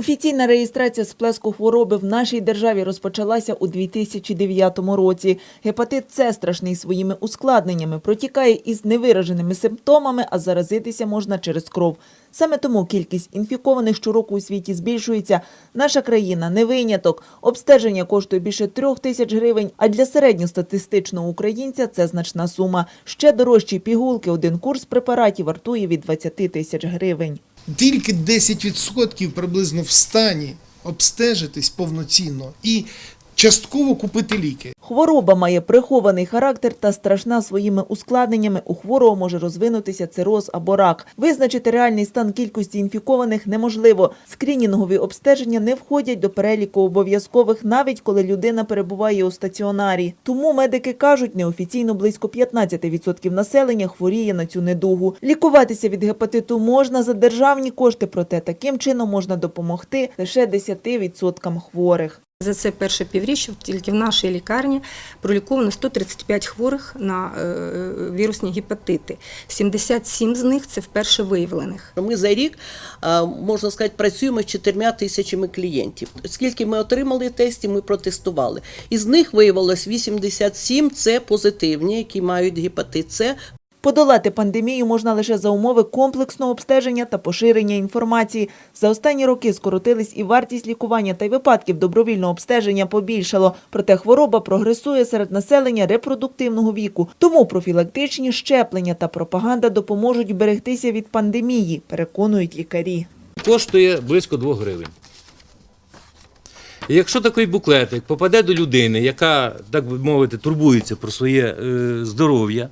Офіційна реєстрація сплеску хвороби в нашій державі розпочалася у 2009 році. Гепатит С страшний своїми ускладненнями, протікає із невираженими симптомами, а заразитися можна через кров. Саме тому кількість інфікованих щороку у світі збільшується. Наша країна не виняток. Обстеження коштує більше трьох тисяч гривень, а для середньостатистичного українця це значна сума. Ще дорожчі пігулки. Один курс препаратів вартує від 20 тисяч гривень. Тільки 10% приблизно в стані обстежитись повноцінно. І частково купити ліки. Хвороба має прихований характер та страшна своїми ускладненнями. У хворого може розвинутися цироз або рак. Визначити реальний стан кількості інфікованих неможливо. Скринінгові обстеження не входять до переліку обов'язкових, навіть коли людина перебуває у стаціонарі. Тому медики кажуть, неофіційно близько 15% населення хворіє на цю недугу. Лікуватися від гепатиту можна за державні кошти, проте таким чином можна допомогти лише 10% хворих. За це перше півріччя тільки в нашій лікарні проліковано 135 хворих на е, вірусні гепатити. 77 з них це вперше виявлених. Ми за рік, можна сказати, працюємо з чотирма тисячами клієнтів. Скільки ми отримали тестів, ми протестували. Із них виявилось 87 – це позитивні, які мають гепатит С. Подолати пандемію можна лише за умови комплексного обстеження та поширення інформації. За останні роки скоротились і вартість лікування та й випадків добровільного обстеження побільшало. Проте хвороба прогресує серед населення репродуктивного віку. Тому профілактичні щеплення та пропаганда допоможуть берегтися від пандемії, переконують лікарі. коштує близько 2 гривень. Якщо такий буклетик попаде до людини, яка, так би мовити, турбується про своє е, здоров'я,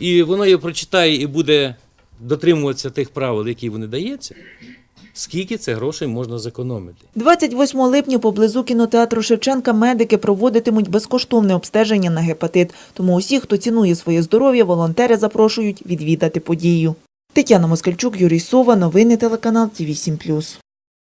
і вона його прочитає і буде дотримуватися тих правил, які вони дається, скільки це грошей можна зекономити? 28 липня поблизу кінотеатру Шевченка медики проводитимуть безкоштовне обстеження на гепатит. Тому усі, хто цінує своє здоров'я, волонтери запрошують відвідати подію. Тетяна Москальчук, Юрій Сова, новини телеканал Ті 7